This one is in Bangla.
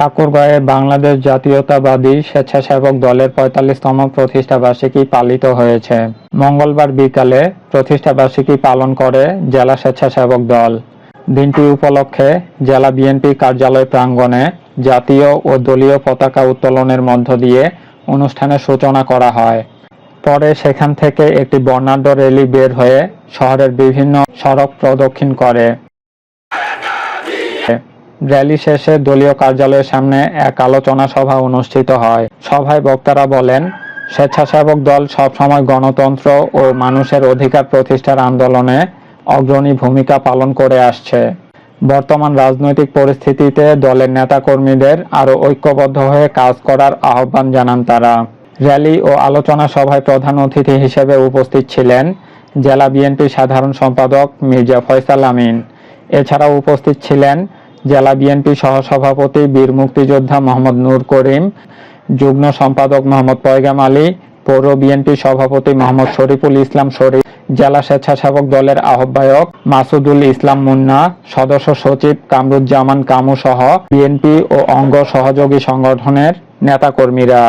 ঠাকুরগাঁয়ে বাংলাদেশ জাতীয়তাবাদী স্বেচ্ছাসেবক দলের পঁয়তাল্লিশতম প্রতিষ্ঠাবার্ষিকী পালিত হয়েছে। মঙ্গলবার বিকালে প্রতিষ্ঠাবার্ষিকী পালন করে জেলা স্বেচ্ছাসেবক দল। দিনটি উপলক্ষে জেলা বিএনপি কার্যালয় প্রাঙ্গণে জাতীয় ও দলীয় পতাকা উত্তোলনের মধ্য দিয়ে অনুষ্ঠানের সূচনা করা হয়। পরে সেখান থেকে একটি বর্ণাঢ্য র্যালি বের হয়ে শহরের বিভিন্ন সড়ক প্রদক্ষিণ করে। র্যালি শেষে দলীয় কার্যালয়ের সামনে এক আলোচনা সভা অনুষ্ঠিত হয়। সভায় বক্তারা বলেন, স্বেচ্ছাসেবক দল সবসময় গণতন্ত্র ও মানুষের অধিকার প্রতিষ্ঠার আন্দোলনে অগ্রণী ভূমিকা পালন করে আসছে। বর্তমান রাজনৈতিক পরিস্থিতিতে দলের নেতাকর্মীদের আরও ঐক্যবদ্ধ হয়ে কাজ করার আহ্বান জানান তারা। র্যালি ও আলোচনা সভায় প্রধান অতিথি হিসেবে উপস্থিত ছিলেন জেলা বিএনপি সাধারণ সম্পাদক মির্জা ফয়সাল আমিন। এছাড়াও উপস্থিত ছিলেন জেলা বিএনপি সহসভাপতি, বীর মুক্তিযোদ্ধা মোহাম্মদ নূর করিম, যুগ্ম সম্পাদক মোহাম্মদ পয়গাম আলী, পৌর বিএনপি সভাপতি মোহাম্মদ শরীফুল ইসলাম শরীফ, জেলা স্বেচ্ছাসেবক দলের আহ্বায়ক মাসুদুল ইসলাম মুন্না, সদস্য সচিব কামরুজ্জামান কামু সহ বিএনপি ও অঙ্গ সহযোগী সংগঠনের নেতাকর্মীরা।